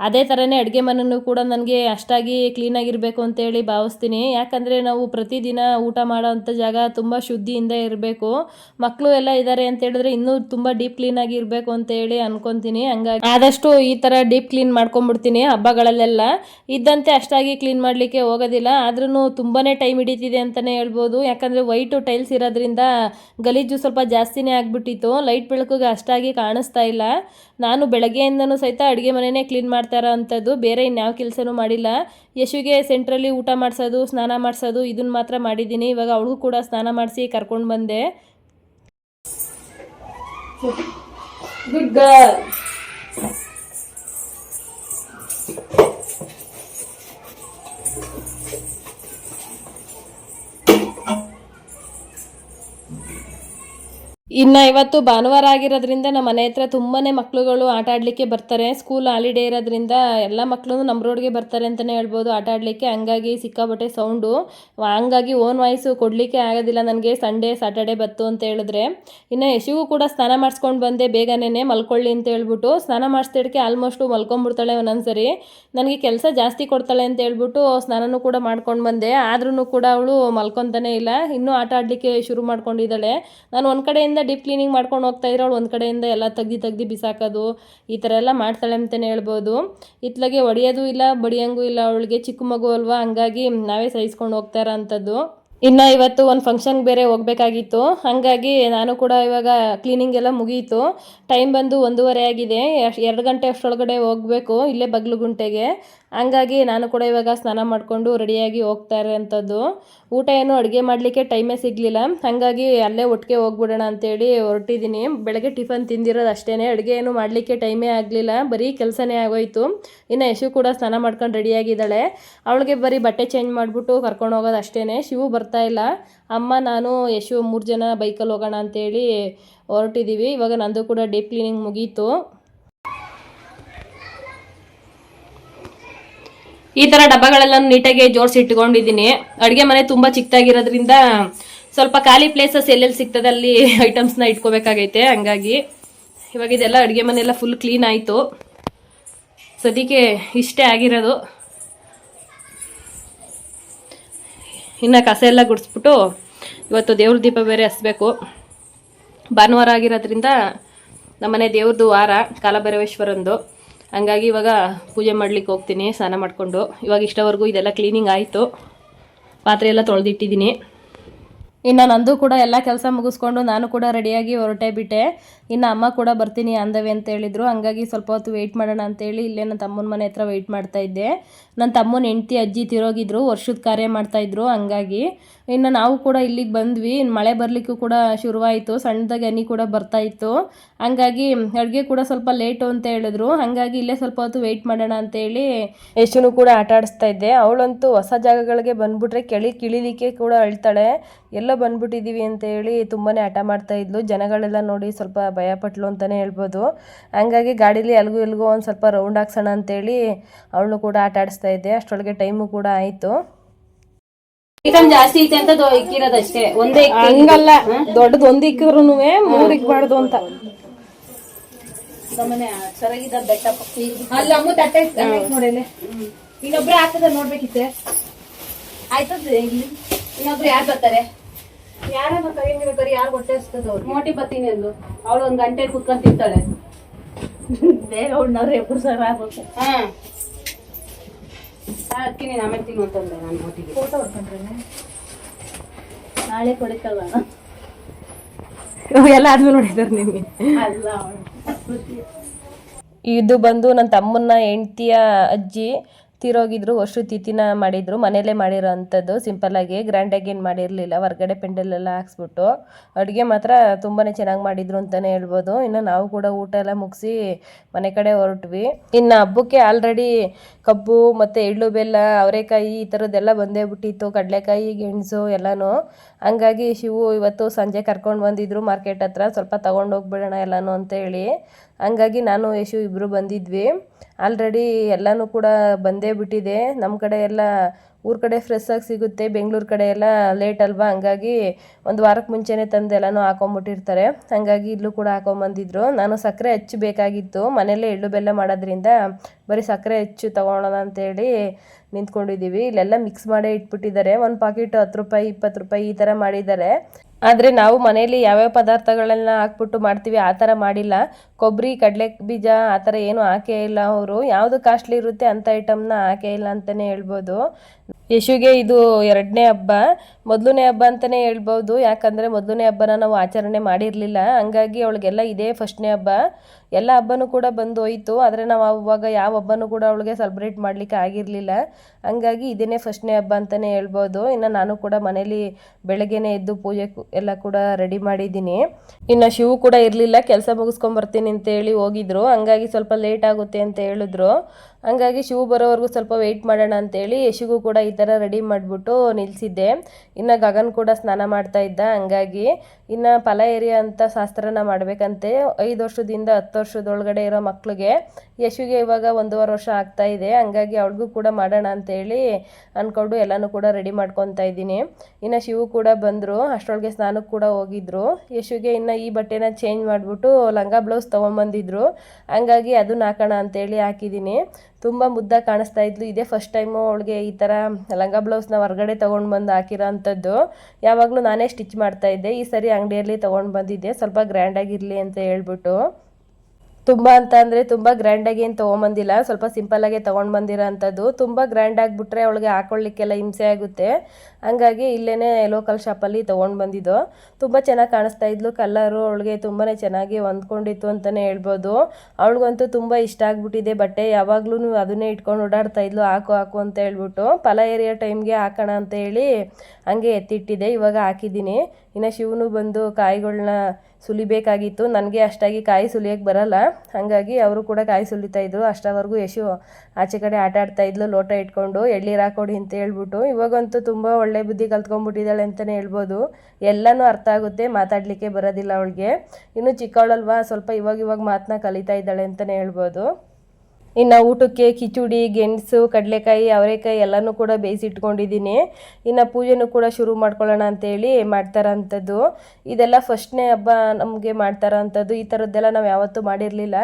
Speaker 1: ಅದೇ ಥರನೇ ಅಡುಗೆ ಮನೆಯೂ ಕೂಡ ನನಗೆ ಅಷ್ಟಾಗಿ ಕ್ಲೀನಾಗಿರಬೇಕು ಅಂತೇಳಿ ಭಾವಿಸ್ತೀನಿ. ಯಾಕಂದರೆ ನಾವು ಪ್ರತಿದಿನ ಊಟ ಮಾಡೋವಂಥ ಜಾಗ ತುಂಬ ಶುದ್ಧಿಯಿಂದ ಇರಬೇಕು. ಮಕ್ಕಳು ಎಲ್ಲ ಇದ್ದಾರೆ ಅಂತ ಹೇಳಿದ್ರೆ ಇನ್ನೂ ತುಂಬ ಡೀಪ್ ಕ್ಲೀನಾಗಿ ಇರಬೇಕು ಅಂತೇಳಿ ಅನ್ಕೊತೀನಿ. ಹಂಗಾಗಿ ಆದಷ್ಟು ಈ ಥರ ಡೀಪ್ ಕ್ಲೀನ್ ಮಾಡ್ಕೊಂಬಿಡ್ತೀನಿ ಹಬ್ಬಗಳಲ್ಲೆಲ್ಲ. ಇದ್ದಂತೆ ಅಷ್ಟಾಗಿ ಕ್ಲೀನ್ ಮಾಡಲಿಕ್ಕೆ ಹೋಗೋದಿಲ್ಲ. ಆದ್ರೂ ತುಂಬಾ ಟೈಮ್ ಹಿಡಿತಿದೆ ಅಂತಲೇ ಹೇಳ್ಬೋದು. ಯಾಕಂದರೆ ವೈಟು ಟೈಲ್ಸ್ ಇರೋದ್ರಿಂದ ಗಲೀಜು ಸ್ವಲ್ಪ ಜಾಸ್ತಿನೇ ಆಗಿಬಿಟ್ಟಿತ್ತು. ಲೈಟ್ ಬೆಳಕಿಗೆ ಅಷ್ಟಾಗಿ ಕಾಣಿಸ್ತಾ ಇಲ್ಲ. ನಾನು ಬೆಳಗ್ಗೆಯಿಂದನೂ ಸಹಿತ ಅಡುಗೆ ಮನೆಯೇ ಕ್ಲೀನ್ ಮಾಡ್ತಾ ಇರೋ ಅಂಥದ್ದು. ಬೇರೆ ಇನ್ಯಾವ ಕೆಲಸನೂ ಮಾಡಿಲ್ಲ. ಯಶುಗೆ ಸೆಂಟ್ರಲ್ಲಿ ಊಟ ಮಾಡಿಸೋದು, ಸ್ನಾನ ಮಾಡಿಸೋದು ಇದನ್ನ ಮಾತ್ರ ಮಾಡಿದ್ದೀನಿ. ಇವಾಗ ಅವಳಿಗೂ ಕೂಡ ಸ್ನಾನ ಮಾಡಿಸಿ ಕರ್ಕೊಂಡು ಬಂದೆ. ಗುಡ್ ಇನ್ನು ಇವತ್ತು ಭಾನುವಾರ ಆಗಿರೋದ್ರಿಂದ ನಮ್ಮ ಮನೆ ಹತ್ರ ತುಂಬಾನೇ ಮಕ್ಕಳುಗಳು ಆಟ ಆಡಲಿಕ್ಕೆ ಬರ್ತಾರೆ. ಸ್ಕೂಲ್ ಹಾಲಿಡೇ ಇರೋದ್ರಿಂದ ಎಲ್ಲ ಮಕ್ಕಳು ನಮ್ಮ ರೋಡ್ಗೆ ಬರ್ತಾರೆ ಅಂತಲೇ ಹೇಳ್ಬೋದು. ಆಟ ಆಡಲಿಕ್ಕೆ ಹಂಗಾಗಿ ಸಿಕ್ಕಾಬಟ್ಟೆ ಸೌಂಡು ಹಂಗಾಗಿ ಓನ್ ವಾಯ್ಸು ಕೊಡಲಿಕ್ಕೆ ಆಗೋದಿಲ್ಲ. ನನಗೆ ಸಂಡೇ ಸಾಟರ್ಡೆ ಬತ್ತು ಅಂತ ಹೇಳಿದ್ರೆ. ಇನ್ನು ಯಶಿಗೂ ಕೂಡ ಸ್ನಾನ ಮಾಡಿಸ್ಕೊಂಡು ಬಂದೆ ಬೇಗನೆ ಮಲ್ಕೊಳ್ಳಿ ಅಂತ ಹೇಳ್ಬಿಟ್ಟು. ಸ್ನಾನ ಮಾಡಿಸ್ತಿಡಕ್ಕೆ ಆಲ್ಮೋಸ್ಟು ಮಲ್ಕೊಂಡ್ಬಿಡ್ತಾಳೆ ಒಂದೊಂದ್ಸರಿ. ನನಗೆ ಕೆಲಸ ಜಾಸ್ತಿ ಕೊಡ್ತಾಳೆ ಅಂತ ಹೇಳ್ಬಿಟ್ಟು ಸ್ನಾನನೂ ಕೂಡ ಮಾಡ್ಕೊಂಡು ಬಂದೆ. ಆದ್ರೂ ಕೂಡ ಅವಳು ಮಲ್ಕೊತಾನೆ ಇಲ್ಲ. ಇನ್ನೂ ಆಟ ಆಡಲಿಕ್ಕೆ ಶುರು ಮಾಡ್ಕೊಂಡಿದ್ದಾಳೆ. ನಾನು ಒಂದು ಕಡೆಯಿಂದ ಡೀಪ್ ಕ್ಲೀನಿಂಗ್ ಮಾಡ್ಕೊಂಡು ಹೋಗ್ತಾ ಇರೋಳು ಒಂದು ಕಡೆಯಿಂದ ಎಲ್ಲ ತೆಗ್ದು ತೆಗ್ದು ಬಿಸಾಕೋದು, ಈ ಥರ ಎಲ್ಲ ಮಾಡ್ತಾಳೆ ಅಂತಲೇ ಹೇಳ್ಬೋದು. ಇತ್ಲಾಗೆ ಒಡೆಯೋದು ಇಲ್ಲ, ಬಡಿಯಂಗೂ ಇಲ್ಲ, ಅವಳಿಗೆ ಚಿಕ್ಕ ಮಗು ಅಲ್ವಾ, ಹಂಗಾಗಿ ನಾವೇ ಸಹಿಸ್ಕೊಂಡು ಹೋಗ್ತಾ ಇರೋ ಅಂಥದ್ದು. ಇನ್ನು ಇವತ್ತು ಒಂದು ಫಂಕ್ಷನ್ಗೆ ಬೇರೆ ಹೋಗಬೇಕಾಗಿತ್ತು. ಹಾಗಾಗಿ ನಾನು ಕೂಡ ಇವಾಗ ಕ್ಲೀನಿಂಗ್ ಎಲ್ಲ ಮುಗೀತು. ಟೈಮ್ ಬಂದು ಒಂದೂವರೆ ಆಗಿದೆ. ಎರಡು ಗಂಟೆ ಅಷ್ಟರೊಳಗಡೆ ಹೋಗಬೇಕು, ಇಲ್ಲೇ ಬಗ್ಲು ಗುಂಟೆಗೆ ಹಂಗಾಗಿ ನಾನು ಕೂಡ ಇವಾಗ ಸ್ನಾನ ಮಾಡಿಕೊಂಡು ರೆಡಿಯಾಗಿ ಹೋಗ್ತಾ ಇರೋಂಥದ್ದು ಊಟ ಏನು ಅಡುಗೆ ಮಾಡಲಿಕ್ಕೆ ಟೈಮೇ ಸಿಗಲಿಲ್ಲ. ಹಾಗಾಗಿ ಅಲ್ಲೇ ಒಟ್ಟಿಗೆ ಹೋಗ್ಬಿಡೋಣ ಅಂತೇಳಿ ಹೊರಟಿದ್ದೀನಿ. ಬೆಳಗ್ಗೆ ಟಿಫನ್ ತಿಂದಿರೋದು ಅಷ್ಟೇ ಅಡುಗೆ ಏನು ಮಾಡಲಿಕ್ಕೆ ಟೈಮೇ ಆಗಲಿಲ್ಲ. ಬರೀ ಕೆಲಸನೇ ಆಗೋಯ್ತು. ಇನ್ನು ಯಶು ಕೂಡ ಸ್ನಾನ ಮಾಡ್ಕೊಂಡು ರೆಡಿಯಾಗಿದ್ದಾಳೆ ಅವಳಿಗೆ ಬರೀ ಬಟ್ಟೆ ಚೇಂಜ್ ಮಾಡಿಬಿಟ್ಟು ಕರ್ಕೊಂಡು ಹೋಗೋದು ಅಷ್ಟೇ ಶಿವು ಬರ್ತಾ ಇಲ್ಲ. ಅಮ್ಮ, ನಾನು, ಯಶು ಮೂರು ಜನ ಬೈಕಲ್ಲಿ ಹೋಗೋಣ ಅಂತೇಳಿ ಹೊರಟಿದ್ದೀವಿ ಇವಾಗ ನಂದು ಕೂಡ ಡೀಪ್ ಕ್ಲೀನಿಂಗ್ ಮುಗೀತು. ಈ ತರ ಡಬ್ಬಗಳೆಲ್ಲ ನೀಟಾಗಿ ಜೋಡಿಸಿ ಇಟ್ಕೊಂಡಿದ್ದೀನಿ. ಅಡುಗೆ ಮನೆ ತುಂಬಾ ಚಿಕ್ಕದಾಗಿರೋದ್ರಿಂದ ಸ್ವಲ್ಪ ಖಾಲಿ ಪ್ಲೇಸಸ್ ಎಲ್ಲೆಲ್ಲಿ ಸಿಗ್ತದೆ ಅಲ್ಲಿ ಐಟಮ್ಸ್ನ ಇಟ್ಕೋಬೇಕಾಗೈತೆ. ಹಂಗಾಗಿ ಇವಾಗ ಇದೆಲ್ಲ ಅಡುಗೆ ಮನೆಯೆಲ್ಲ ಫುಲ್ ಕ್ಲೀನ್ ಆಯಿತು. ಸದ್ಯಕ್ಕೆ ಇಷ್ಟೇ ಆಗಿರೋದು. ಇನ್ನು ಕಸ ಎಲ್ಲ ಗುಡಿಸ್ಬಿಟ್ಟು ಇವತ್ತು ದೇವ್ರ ದೀಪ ಬೇರೆ ಹಸ್ಬೇಕು ಭಾನುವಾರ ಆಗಿರೋದ್ರಿಂದ ನಮ್ಮನೆ ದೇವ್ರದ್ದು ವಾರ ಕಾಲಭೈರವೇಶ್ವರಂದು ಹಂಗಾಗಿ ಇವಾಗ ಪೂಜೆ ಮಾಡ್ಲಿಕ್ಕೆ ಹೋಗ್ತೀನಿ, ಸ್ನಾನ ಮಾಡಿಕೊಂಡು. ಇವಾಗ ಇಷ್ಟವರೆಗೂ ಇದೆಲ್ಲ ಕ್ಲೀನಿಂಗ್ ಆಯಿತು. ಪಾತ್ರೆ ಎಲ್ಲ ತೊಳೆದಿಟ್ಟಿದ್ದೀನಿ. ಇನ್ನು ನಂದು ಕೂಡ ಎಲ್ಲ ಕೆಲಸ ಮುಗಿಸ್ಕೊಂಡು ನಾನು ಕೂಡ ರೆಡಿಯಾಗಿ ಹೊರಟೆ ಬಿಟ್ಟೆ. ಇನ್ನು ಅಮ್ಮ ಕೂಡ ಬರ್ತೀನಿ ಅಂದವೆ ಅಂತ ಹೇಳಿದ್ರು. ಹಂಗಾಗಿ ಸ್ವಲ್ಪ ಹೊತ್ತು ವೆಯ್ಟ್ ಮಾಡೋಣ ಅಂತೇಳಿ ಇಲ್ಲೇ ನನ್ನ ತಮ್ಮನ ಮನೆ ಹತ್ರ ವೆಯ್ಟ್ ಮಾಡ್ತಾ ಇದ್ದೆ. ನನ್ನ ತಮ್ಮನ ಹೆಂಡತಿ, ಅಜ್ಜಿ ತಿರೋಗಿದ್ರು, ವರ್ಷದ ಕಾರ್ಯ ಮಾಡ್ತಾಯಿದ್ರು ಹಂಗಾಗಿ. ಇನ್ನು ನಾವು ಕೂಡ ಇಲ್ಲಿಗೆ ಬಂದ್ವಿ. ಇನ್ನು ಮಳೆ ಬರಲಿಕ್ಕೂ ಕೂಡ ಶುರುವಾಯಿತು. ಸಣ್ಣದಾಗಿ ಅನಿ ಕೂಡ ಬರ್ತಾ ಇತ್ತು. ಹಂಗಾಗಿ ಅಡುಗೆ ಕೂಡ ಸ್ವಲ್ಪ ಲೇಟು ಅಂತ ಹೇಳಿದ್ರು. ಹಂಗಾಗಿ ಇಲ್ಲೇ ಸ್ವಲ್ಪ ಹೊತ್ತು ವೆಯ್ಟ್ ಮಾಡೋಣ ಅಂತೇಳಿ ಯಶುನು ಕೂಡ ಆಟ ಆಡಿಸ್ತಾ ಇದ್ದೆ. ಅವಳಂತೂ ಹೊಸ ಜಾಗಗಳಿಗೆ ಬಂದ್ಬಿಟ್ರೆ ಕೆಳಿ ಕಿಳಿಲಿಕ್ಕೆ ಕೂಡ ಅಳ್ತಾಳೆ. ಎಲ್ಲ ಬಂದ್ಬಿಟ್ಟಿದ್ದೀವಿ ಅಂತ ಹೇಳಿ ತುಂಬಾ ಆಟ ಮಾಡ್ತಾ ಇದ್ಲು. ಜನಗಳೆಲ್ಲ ನೋಡಿ ಸ್ವಲ್ಪ ಭಯಪಟ್ಲು ಅಂತಲೇ ಹೇಳ್ಬೋದು. ಹಂಗಾಗಿ ಗಾಡೀಲಿ ಎಲ್ಗೂ ಎಲ್ಗೂ ಒಂದು ಸ್ವಲ್ಪ ರೌಂಡ್ ಹಾಕ್ಸೋಣ ಅಂತೇಳಿ ಅವಳು ಕೂಡ ಆಟ ಆಡಿಸ್ತಾ ಇದ್ದೆ. ಅಷ್ಟೊಳಗೆ ಟೈಮು ಕೂಡ ಆಯಿತು.
Speaker 2: ಜಾಸ್ತಿ ಐತೆ ಅಂತ ದೊ- ಇಕ್ಕಿರೋದಷ್ಟೇ. ಒಂದೇ
Speaker 1: ಹಂಗಲ್ಲ ದೊಡ್ಡದು ಒಂದು ಇಕ್ಕಿದ್ರು ಮೂರು ಇಕ್ಬಾರ್ದು ಅಂತ.
Speaker 2: ಅಲ್ಲ ಅಮ್ಮ ತಟ್ಟೆ ನೋಡಲೆ. ಇನ್ನೊಬ್ರು ಆಗ್ತದ ನೋಡ್ಬೇಕಿತ್ತೆ. ಆಯ್ತದ ಇಲ್ಲಿ? ಇನ್ನೊಬ್ರು ಯಾರು ಬರ್ತಾರೆ? ಯಾರನ್ನ ಕರಿಯಂಗಿಲ್ಲ ಕರಿ ಯಾರು ಹೊಟ್ಟೆ ಹಸ್ತದ ಮೋಟಿ ಬರ್ತೀನಿ ಅಂದು. ಅವಳು ಒಂದ್ ಗಂಟೆ ಕುತ್ಕೊಂಡ್ ತಿಂತಾಳೆ. ಬೇಗ ಉಣ್ಣವ್ರೆ ಆಗ್ಬೇಕು. ಹಾ. ಆಮೇಲೆ ತಿನ್ನು ಅಂತಂದೆ ನಾನು ಮೋಟಿಗೆ. ಫೋಟೋ ನಾಳೆ ಕೊಡಿತಲ್ಲ
Speaker 1: ಎಲ್ಲ ಆದ್ಮೇಲೆ ನೋಡಿದಾರೆ ನಿಮಗೆ
Speaker 2: ಅಲ್ಲ
Speaker 1: ಇದು ಬಂದು ನನ್ನ ತಮ್ಮನ ಹೆಂಡತಿಯ ಅಜ್ಜಿ ತೀರೋಗಿದ್ರು ವರ್ಷ ತಿಥಿನ ಮಾಡಿದ್ರು ಮನೇಲೇ ಮಾಡಿರೋ ಅಂಥದ್ದು ಸಿಂಪಲ್ಲಾಗಿ ಗ್ರ್ಯಾಂಡಾಗಿ ಏನು ಮಾಡಿರಲಿಲ್ಲ, ಹೊರ್ಗಡೆ ಪೆಂಡಲೆಲ್ಲ ಹಾಕ್ಸ್ಬಿಟ್ಟು. ಅಡುಗೆ ಮಾತ್ರ ತುಂಬಾ ಚೆನ್ನಾಗಿ ಮಾಡಿದ್ರು ಅಂತಲೇ ಹೇಳ್ಬೋದು. ಇನ್ನು ನಾವು ಕೂಡ ಊಟ ಎಲ್ಲ ಮುಗಿಸಿ ಮನೆ ಕಡೆ ಹೊರಟ್ವಿ. ಇನ್ನು ಹಬ್ಬಕ್ಕೆ ಆಲ್ರೆಡಿ ಕಬ್ಬು ಮತ್ತು ಎಳ್ಳು ಬೆಲ್ಲ, ಅವರೆಕಾಯಿ ಈ ಥರದ್ದೆಲ್ಲ ಬಂದೇ ಬಿಟ್ಟಿತ್ತು. ಕಡಲೆಕಾಯಿ, ಗೆಣಸು ಎಲ್ಲನೂ. ಹಂಗಾಗಿ ಶಿವು ಇವತ್ತು ಸಂಜೆ ಕರ್ಕೊಂಡು ಬಂದಿದ್ರು ಮಾರ್ಕೆಟ್ ಹತ್ರ, ಸ್ವಲ್ಪ ತಗೊಂಡು ಹೋಗ್ಬಿಡೋಣ ಎಲ್ಲನೂ ಅಂತೇಳಿ ಹಂಗಾಗಿ ನಾನು ಯಶು ಇಬ್ಬರು ಬಂದಿದ್ವಿ. ಆಲ್ರೆಡಿ ಎಲ್ಲನೂ ಕೂಡ ಬಂದೇ ಬಿಟ್ಟಿದೆ. ನಮ್ಮ ಕಡೆ ಎಲ್ಲ ಊರ ಕಡೆ ಆಗಿ ಸಿಗುತ್ತೆ. ಬೆಂಗಳೂರು ಕಡೆ ಎಲ್ಲ ಲೇಟ್ ಅಲ್ವಾ? ಹಂಗಾಗಿ ಒಂದು ವಾರಕ್ಕೆ ಮುಂಚೆನೇ ತಂದು ಎಲ್ಲನೂ ಹಾಕೊಂಬಿಟ್ಟಿರ್ತಾರೆ. ಹಂಗಾಗಿ ಇಲ್ಲೂ ಕೂಡ ಹಾಕೊಂಬಂದಿದ್ರು. ನಾನು ಸಕ್ಕರೆ ಹೆಚ್ಚು ಬೇಕಾಗಿತ್ತು. ಮನೆಯಲ್ಲೇ ಎಳ್ಳು ಬೆಲ್ಲ ಮಾಡೋದ್ರಿಂದ ಬರೀ ಸಕ್ಕರೆ ಹೆಚ್ಚು ತೊಗೊಳೋಣ ಅಂತೇಳಿ ನಿಂತ್ಕೊಂಡಿದ್ದೀವಿ ಇಲ್ಲೆಲ್ಲ ಮಿಕ್ಸ್ ಮಾಡೇ ಇಟ್ಬಿಟ್ಟಿದ್ದಾರೆ. ಒಂದು ಪಾಕೆಟ್ ಹತ್ತು ರೂಪಾಯಿ, ಇಪ್ಪತ್ತು ರೂಪಾಯಿ ಈ ಥರ ಮಾಡಿದ್ದಾರೆ. ಆದರೆ ನಾವು ಮನೆಯಲ್ಲಿ ಯಾವ್ಯಾವ ಪದಾರ್ಥಗಳನ್ನ ಹಾಕ್ಬಿಟ್ಟು ಮಾಡ್ತೀವಿ, ಆ ಥರ ಮಾಡಿಲ್ಲ. ಕೊಬ್ಬರಿ ಕಡಲೆ ಬೀಜ ಆ ಥರ ಏನೂ ಹಾಕೇ ಇಲ್ಲ ಅವರು. ಯಾವುದು ಕಾಸ್ಟ್ಲಿ ಇರುತ್ತೆ ಅಂಥ ಐಟಮ್ನ ಹಾಕೇ ಇಲ್ಲ ಅಂತಲೇ ಹೇಳ್ಬೋದು. ಯಶುಗೆ ಇದು ಎರಡನೇ ಹಬ್ಬ. ಮೊದಲನೇ ಹಬ್ಬ ಅಂತಲೇ ಹೇಳ್ಬೋದು. ಯಾಕಂದರೆ ಮೊದಲನೇ ಹಬ್ಬನ ನಾವು ಆಚರಣೆ ಮಾಡಿರಲಿಲ್ಲ. ಹಂಗಾಗಿ ಅವಳಿಗೆಲ್ಲ ಇದೇ ಫಸ್ಟ್ನೇ ಹಬ್ಬ. ಎಲ್ಲ ಹಬ್ಬನೂ ಕೂಡ ಬಂದು ಹೋಯಿತು ಆದರೆ ನಾವು ಅವಾಗ ಯಾವ ಹಬ್ಬನೂ ಕೂಡ ಅವಳಿಗೆ ಸೆಲೆಬ್ರೇಟ್ ಮಾಡಲಿಕ್ಕೆ ಆಗಿರಲಿಲ್ಲ. ಹಂಗಾಗಿ ಇದೇನೇ ಫಸ್ಟ್ನೇ ಹಬ್ಬ ಅಂತಲೇ ಹೇಳ್ಬೋದು. ಇನ್ನು ನಾನು ಕೂಡ ಮನೇಲಿ ಬೆಳಗ್ಗೆನೇ ಎದ್ದು ಪೂಜೆ ಎಲ್ಲ ಕೂಡ ರೆಡಿ ಮಾಡಿದ್ದೀನಿ. ಇನ್ನು ಶಿವು ಕೂಡ ಇರಲಿಲ್ಲ, ಕೆಲಸ ಮುಗಿಸ್ಕೊಂಬರ್ತೀನಿ ಅಂತೇಳಿ ಹೋಗಿದ್ರು. ಹಂಗಾಗಿ ಸ್ವಲ್ಪ ಲೇಟ್ ಆಗುತ್ತೆ ಅಂತ ಹೇಳಿದ್ರು. ಹಂಗಾಗಿ ಶಿವು ಬರೋವರೆಗೂ ಸ್ವಲ್ಪ ವೆಯ್ಟ್ ಮಾಡೋಣ ಅಂತೇಳಿ ಯಶಿಗೂ ಕೂಡ ಈ ಥರ ರೆಡಿ ಮಾಡಿಬಿಟ್ಟು ನಿಲ್ಲಿಸಿದ್ದೆ ಇನ್ನು ಗಗನ್ ಕೂಡ ಸ್ನಾನ ಮಾಡ್ತಾ ಇದ್ದ, ಹಂಗಾಗಿ ಇನ್ನು ಫಲ ಏರಿಯಾ ಅಂತ ಶಾಸ್ತ್ರನ ಮಾಡಬೇಕಂತೆ. ಐದು ವರ್ಷದಿಂದ ಹತ್ತು ವರ್ಷದೊಳಗಡೆ ಇರೋ ಮಕ್ಳಿಗೆ ಯಶುಗೆ ಇವಾಗ ಒಂದೂವರೆ ವರ್ಷ ಆಗ್ತಾ ಇದೆ. ಹಂಗಾಗಿ ಅವಳಿಗೂ ಕೂಡ ಮಾಡೋಣ ಅಂತೇಳಿ ಅಂದ್ಕೊಂಡು ಎಲ್ಲನೂ ಕೂಡ ರೆಡಿ ಮಾಡ್ಕೊತಾ ಇದ್ದೀನಿ. ಇನ್ನು ಶಿವು ಕೂಡ ಬಂದರು ಅಷ್ಟರೊಳಗೆ ಸ್ನಾನಕ್ಕೆ ಕೂಡ ಹೋಗಿದ್ರು. ಯಶುಗೆ ಇನ್ನು ಈ ಬಟ್ಟೆನ ಚೇಂಜ್ ಮಾಡಿಬಿಟ್ಟು ಲಂಗ ಬ್ಲೌಸ್ ತೊಗೊಂಬಂದಿದ್ರು. ಹಂಗಾಗಿ ಅದನ್ನ ಹಾಕೋಣ ಅಂತೇಳಿ ಹಾಕಿದ್ದೀನಿ. ತುಂಬ ಮುದ್ದ ಕಾಣಿಸ್ತಾ ಇದ್ಲು. ಇದೇ ಫಸ್ಟ್ ಟೈಮು ಅವಳಿಗೆ ಈ ಥರ ಲಂಗ ಬ್ಲೌಸ್ನ ಹೊರಗಡೆ ತೊಗೊಂಡು ಬಂದು ಹಾಕಿರೋ ಅಂಥದ್ದು. ಯಾವಾಗಲೂ ನಾನೇ ಸ್ಟಿಚ್ ಮಾಡ್ತಾ ಇದ್ದೆ. ಈ ಸರಿ ಅಂಗಡಿಯಲ್ಲಿ ತೊಗೊಂಡು ಬಂದಿದ್ದೆ. ಸ್ವಲ್ಪ ಗ್ರ್ಯಾಂಡಾಗಿರಲಿ ಅಂತ ಹೇಳ್ಬಿಟ್ಟು. ತುಂಬ ಅಂತ ಅಂದರೆ ತುಂಬ ಗ್ರ್ಯಾಂಡಾಗಿ ಏನು ತೊಗೊಂಬಂದಿಲ್ಲ, ಸ್ವಲ್ಪ ಸಿಂಪಲ್ಲಾಗೆ ತೊಗೊಂಡು ಬಂದಿರೋ ಅಂಥದ್ದು ತುಂಬ ಗ್ರ್ಯಾಂಡ್ ಆಗಿಬಿಟ್ರೆ ಅವಳಿಗೆ ಹಾಕೊಳ್ಳಿಕ್ಕೆಲ್ಲ ಹಿಂಸೆ ಆಗುತ್ತೆ. ಹಂಗಾಗಿ ಇಲ್ಲೇನೆ ಲೋಕಲ್ ಶಾಪಲ್ಲಿ ತೊಗೊಂಡು ಬಂದಿದ್ದು ತುಂಬ ಚೆನ್ನಾಗಿ ಕಾಣಿಸ್ತಾ ಇದ್ಲು ಕಲ್ಲರು ಅವಳಿಗೆ ತುಂಬಾ ಚೆನ್ನಾಗಿ ಹೊಂದ್ಕೊಂಡಿತ್ತು ಅಂತಲೇ ಹೇಳ್ಬೋದು. ಅವಳಿಗಂತೂ ತುಂಬ ಇಷ್ಟ ಆಗ್ಬಿಟ್ಟಿದೆ, ಬಟ್ಟೆ ಯಾವಾಗಲೂ ಅದನ್ನೇ ಇಟ್ಕೊಂಡು ಓಡಾಡ್ತಾ ಇದ್ಲು, ಹಾಕು ಹಾಕು ಅಂತ ಹೇಳ್ಬಿಟ್ಟು. ಫಲ ಏರಿಯೋ ಟೈಮ್ಗೆ ಹಾಕೋಣ ಅಂತ ಹೇಳಿ ಹಂಗೆ ಎತ್ತಿಟ್ಟಿದೆ ಇವಾಗ ಹಾಕಿದ್ದೀನಿ. ಇನ್ನು ಶಿವನು ಬಂದು ಕಾಯಿಗಳನ್ನ ಸುಲಿಬೇಕಾಗಿತ್ತು. ನನಗೆ ಅಷ್ಟಾಗಿ ಕಾಯಿ ಸುಲಿಯೋಕ್ಕೆ ಬರಲ್ಲ. ಹಾಗಾಗಿ ಅವರು ಕೂಡ ಕಾಯಿ ಸುಲಿತಾ ಇದ್ರು. ಅಷ್ಟವರೆಗೂ ಯಶು ಆಚೆ ಕಡೆ ಆಟ ಆಡ್ತಾ ಇದ್ಲು, ಲೋಟ ಇಟ್ಕೊಂಡು. ಎಳ್ಳೀರು ಹಾಕೊಡಿ ಅಂತ ಹೇಳ್ಬಿಟ್ಟು. ಇವಾಗಂತೂ ತುಂಬ ಒಳ್ಳೆ ಬುದ್ಧಿ ಕಲ್ತ್ಕೊಂಡ್ಬಿಟ್ಟಿದ್ದಾಳೆ ಅಂತಲೇ ಹೇಳ್ಬೋದು. ಎಲ್ಲನೂ ಅರ್ಥ ಆಗುತ್ತೆ. ಮಾತಾಡಲಿಕ್ಕೆ ಬರೋದಿಲ್ಲ ಅವಳಿಗೆ. ಇನ್ನು ಚಿಕ್ಕವಳಲ್ವಾ? ಸ್ವಲ್ಪ ಇವಾಗ ಇವಾಗ ಮಾತನ್ನ ಕಲಿತಾ ಇದ್ದಾಳೆ ಅಂತಲೇ ಹೇಳ್ಬೋದು. ಇನ್ನು ಊಟಕ್ಕೆ ಕಿಚುಡಿ, ಗೆಣಸು, ಕಡಲೆಕಾಯಿ, ಅವರೆಕಾಯಿ ಎಲ್ಲನೂ ಕೂಡ ಬೇಯಿಸಿಟ್ಕೊಂಡಿದ್ದೀನಿ. ಇನ್ನು ಪೂಜೆನೂ ಕೂಡ ಶುರು ಮಾಡ್ಕೊಳ್ಳೋಣ ಅಂತೇಳಿ ಮಾಡ್ತಾರಂಥದ್ದು. ಇದೆಲ್ಲ ಫಸ್ಟ್ನೇ ಹಬ್ಬ ನಮಗೆ ಮಾಡ್ತಾರಂಥದ್ದು. ಈ ಥರದ್ದೆಲ್ಲ ನಾವು ಯಾವತ್ತೂ ಮಾಡಿರಲಿಲ್ಲ.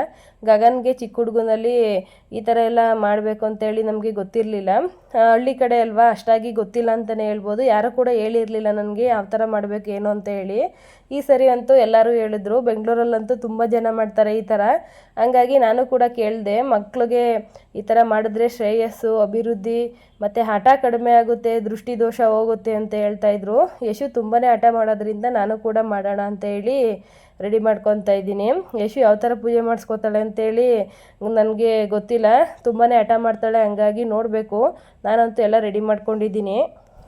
Speaker 1: ಗಗನ್ಗೆ ಚಿಕ್ಕ ಹುಡುಗನಲ್ಲಿ ಈ ಥರ ಎಲ್ಲ ಮಾಡಬೇಕು ಅಂತೇಳಿ ನಮಗೆ ಗೊತ್ತಿರಲಿಲ್ಲ. ಹಳ್ಳಿ ಕಡೆ ಅಲ್ವಾ, ಅಷ್ಟಾಗಿ ಗೊತ್ತಿಲ್ಲ ಅಂತಲೇ ಹೇಳ್ಬೋದು. ಯಾರೂ ಕೂಡ ಹೇಳಿರಲಿಲ್ಲ ನನಗೆ ಯಾವ ಥರ ಮಾಡಬೇಕು, ಏನು ಅಂತ ಹೇಳಿ. ಈ ಸರಿ ಅಂತೂ ಎಲ್ಲರೂ ಹೇಳಿದ್ರು, ಬೆಂಗಳೂರಲ್ಲಂತೂ ತುಂಬ ಜನ ಮಾಡ್ತಾರೆ ಈ ಥರ ಹಂಗಾಗಿ ನಾನು ಕೂಡ ಕೇಳಿದೆ ಮಕ್ಕಳಿಗೆ ಈ ಥರ ಮಾಡಿದ್ರೆ ಶ್ರೇಯಸ್ಸು, ಅಭಿವೃದ್ಧಿ, ಮತ್ತು ಹಠ ಕಡಿಮೆ ಆಗುತ್ತೆ, ದೃಷ್ಟಿದೋಷ ಹೋಗುತ್ತೆ ಅಂತ ಹೇಳ್ತಾ ಇದ್ರು. ಯಶು ತುಂಬಾ ಹಠ ಮಾಡೋದ್ರಿಂದ ನಾನು ಕೂಡ ಮಾಡೋಣ ಅಂತ ಹೇಳಿ ರೆಡಿ ಮಾಡ್ಕೊತಾ ಇದ್ದೀನಿ. ಯಶು ಯಾವ ಥರ ಪೂಜೆ ಮಾಡಿಸ್ಕೋತಾಳೆ ಅಂತೇಳಿ ನನಗೆ ಗೊತ್ತಿಲ್ಲ. ತುಂಬಾ ಹಠ ಮಾಡ್ತಾಳೆ, ಹಂಗಾಗಿ ನೋಡಬೇಕು. ನಾನಂತೂ ಎಲ್ಲ ರೆಡಿ ಮಾಡ್ಕೊಂಡಿದ್ದೀನಿ.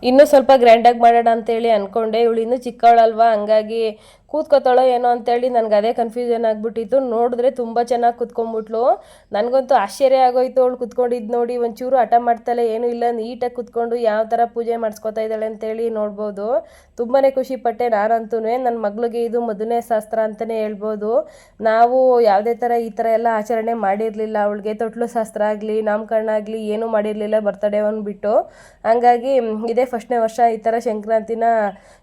Speaker 1: ಇನ್ನೂ ಸ್ವಲ್ಪ ಗ್ರ್ಯಾಂಡಾಗಿ ಮಾಡೋಣ ಅಂತೇಳಿ ಅಂದ್ಕೊಂಡೆ ಇವಳು ಇನ್ನೂ ಚಿಕ್ಕವಳಲ್ವಾ, ಹಂಗಾಗಿ ಕೂತ್ಕೋತಾಳೋ ಏನೋ ಅಂತೇಳಿ ನನಗೆ ಅದೇ ಕನ್ಫ್ಯೂಷನ್ ಆಗಿಬಿಟ್ಟಿತ್ತು. ನೋಡಿದ್ರೆ ತುಂಬ ಚೆನ್ನಾಗಿ ಕೂತ್ಕೊಂಡ್ಬಿಟ್ಲು. ನನಗಂತೂ ಆಶ್ಚರ್ಯ ಆಗೋಯ್ತು ಅವಳು ಕುತ್ಕೊಂಡಿದ್ದು ನೋಡಿ. ಒಂಚೂರು ಹಠ ಮಾಡ್ತಾಳೆ ಏನೂ ಇಲ್ಲ, ನೀಟಾಗಿ ಕೂತ್ಕೊಂಡು ಯಾವ ಥರ ಪೂಜೆ ಮಾಡಿಸ್ಕೊತಾ ಇದ್ದಾಳೆ ಅಂತೇಳಿ ನೋಡ್ಬೋದು. ತುಂಬಾ ಖುಷಿಪಟ್ಟೆ ನಾನಂತೂ ನನ್ನ ಮಗಳಿಗೆ ಇದು ಮದುವೆ ಶಾಸ್ತ್ರ ಅಂತಲೇ ಹೇಳ್ಬೋದು. ನಾವು ಯಾವುದೇ ಥರ ಈ ಥರ ಎಲ್ಲ ಆಚರಣೆ ಮಾಡಿರಲಿಲ್ಲ. ಅವಳಿಗೆ ತೊಟ್ಲು ಶಾಸ್ತ್ರ ಆಗಲಿ, ನಾಮಕರಣ ಆಗಲಿ ಏನೂ ಮಾಡಿರಲಿಲ್ಲ ಬರ್ತಡೇ ಬಿಟ್ಟು ಹಂಗಾಗಿ ಇದೇ ಫಸ್ಟ್ನೇ ವರ್ಷ ಈ ಥರ ಸಂಕ್ರಾಂತಿನ